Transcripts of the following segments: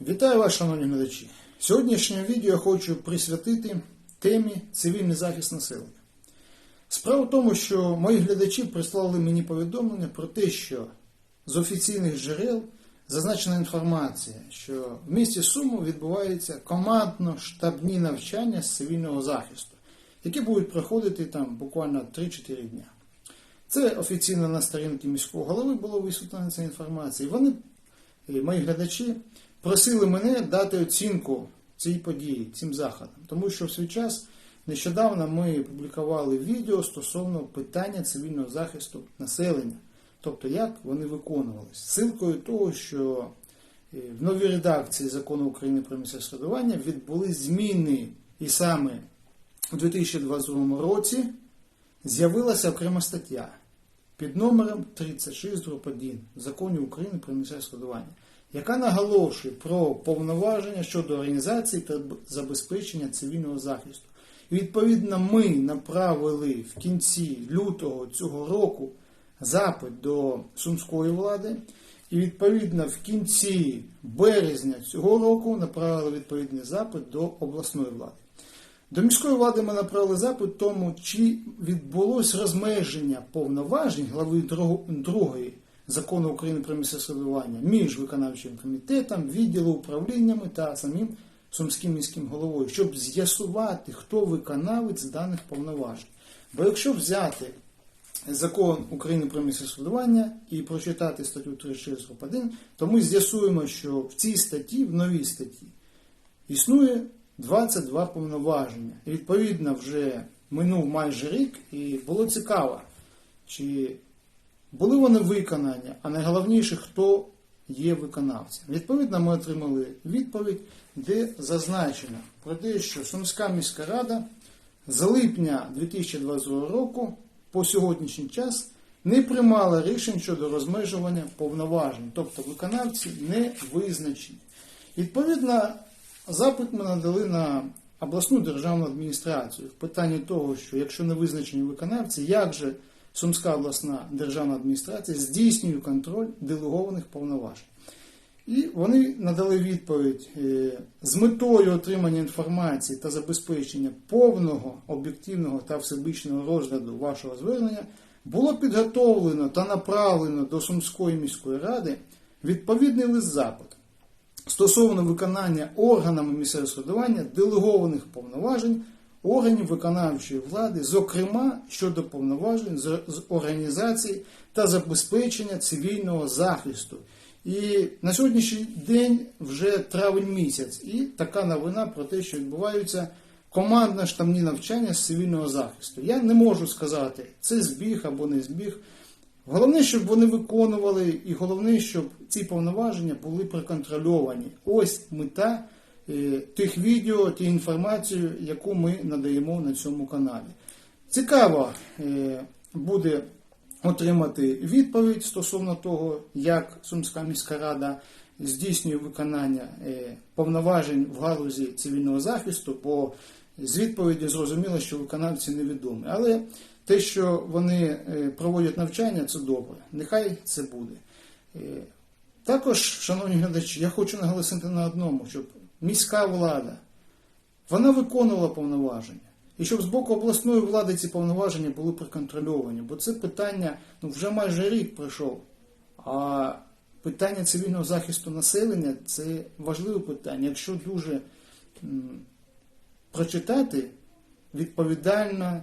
Вітаю вас, шановні глядачі! Сьогоднішнє відео я хочу присвятити темі цивільний захист населення. Справа в тому, що мої глядачі прислали мені повідомлення про те, що з офіційних джерел зазначена інформація, що в місті Суму відбуваються командно-штабні навчання з цивільного захисту, які будуть проходити там буквально 3-4 дня. Це офіційно на сторінці міського голови було висвітлена ця інформація. І вони, мої глядачі, просили мене дати оцінку цій події, цим заходам. Тому що в свій час нещодавно ми публікували відео стосовно питання цивільного захисту населення, тобто як вони виконувалися. Силкою того, що е, в новій редакції закону України про місцеве самоврядування відбули зміни, і саме у 2022 році з'явилася окрема стаття під номером 36 1 Закону України про місцеве самоврядування, яка наголошує про повноваження щодо організації та забезпечення цивільного захисту. І відповідно ми направили в кінці лютого цього року запит до сумської влади, і відповідно в кінці березня цього року направили відповідний запит до обласної влади. До міської влади ми направили запит тому, чи відбулось розмеження повноважень глави 2 закону України про місцеве самоврядування між виконавчим комітетом, відділом управліннями та самим сумським міським головою, щоб з'ясувати, хто виконавець даних повноважень. Бо якщо взяти закон України про місцеве самоврядування і прочитати статтю 36.1, то ми з'ясуємо, що в цій статті, в новій статті, існує 22 повноваження. І відповідно вже минув майже рік, і було цікаво, чи були вони виконані, а найголовніше, хто є виконавцем. Відповідно, ми отримали відповідь, де зазначено про те, що Сумська міська рада з липня 2022 року по сьогоднішній час не приймала рішень щодо розмежування повноважень, тобто виконавці не визначені. Відповідно, запит ми надали на обласну державну адміністрацію в питанні того, що якщо не визначені виконавці, як же Сумська обласна державна адміністрація здійснює контроль делегованих повноважень. І вони надали відповідь е, з метою отримання інформації та забезпечення повного, об'єктивного та всебічного розгляду вашого звернення було підготовлено та направлено до Сумської міської ради відповідний лист запит стосовно виконання органами місцевого самоврядування делегованих повноважень органів виконавчої влади, зокрема щодо повноважень з організації та забезпечення цивільного захисту. І на сьогоднішній день вже травень місяць, і така новина про те, що відбуваються командно-штамні навчання з цивільного захисту. Я не можу сказати, це збіг або не збіг. Головне, щоб вони виконували, і головне, щоб ці повноваження були проконтрольовані. Ось мета тих відео, тієї інформації, яку ми надаємо на цьому каналі. Цікаво е, буде отримати відповідь стосовно того, як Сумська міська рада здійснює виконання е, повноважень в галузі цивільного захисту, бо з відповіді зрозуміло, що виконавці невідомі. Але те, що вони е, проводять навчання, це добре. Нехай це буде. Е, Також, шановні глядачі, я хочу наголосити на одному, щоб міська влада вона виконувала повноваження. І щоб з боку обласної влади ці повноваження були проконтрольовані. Бо це питання ну, вже майже рік пройшов. А питання цивільного захисту населення це важливе питання. Якщо дуже м, прочитати відповідально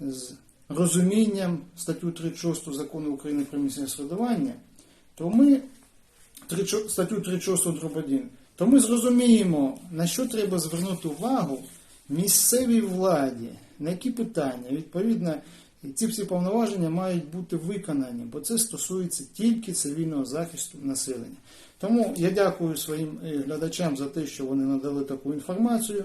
з розумінням статтю 36 закону України про місцеве самоврядування, то ми 36 статтю 36 дроб 1, то ми зрозуміємо, на що треба звернути увагу місцевій владі, на які питання. Відповідно, ці всі повноваження мають бути виконані, бо це стосується тільки цивільного захисту населення. Тому я дякую своїм е, глядачам за те, що вони надали таку інформацію.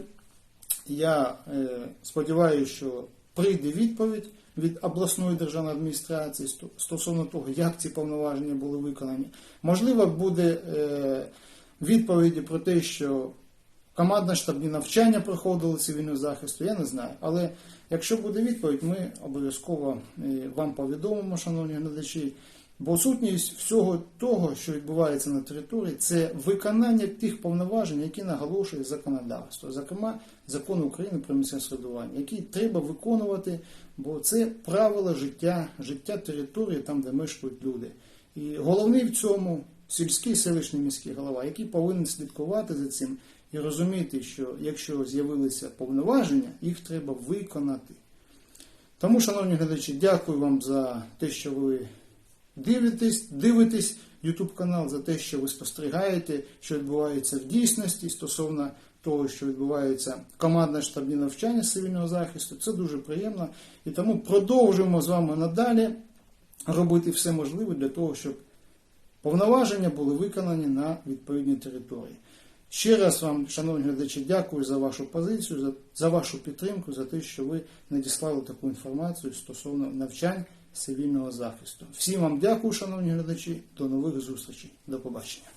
Я е, сподіваюся, що прийде відповідь від обласної державної адміністрації сто- стосовно того, як ці повноваження були виконані. Можливо, буде е, відповіді про те, що командно-штабні навчання проходили цивільного захисту, я не знаю. Але якщо буде відповідь, ми обов'язково е, вам повідомимо, шановні глядачі. Бо сутність всього того, що відбувається на території, це виконання тих повноважень, які наголошує законодавство, зокрема закон України про місцеве самоврядування, який треба виконувати, бо це правила життя, життя території там, де мешкають люди. І головний в цьому сільський селищний міський голова, який повинен слідкувати за цим і розуміти, що якщо з'явилися повноваження, їх треба виконати. Тому, шановні глядачі, дякую вам за те, що ви дивитесь, дивитесь YouTube канал, за те, що ви спостерігаєте, що відбувається в дійсності стосовно того, що відбувається командне штабні навчання цивільного захисту. Це дуже приємно. І тому продовжуємо з вами надалі робити все можливе для того, щоб повноваження були виконані на відповідній території. Ще раз вам, шановні глядачі, дякую за вашу позицію, за, за вашу підтримку, за те, що ви надіслали таку інформацію стосовно навчань цивільного захисту. Всім вам дякую, шановні глядачі. До нових зустрічей. До побачення.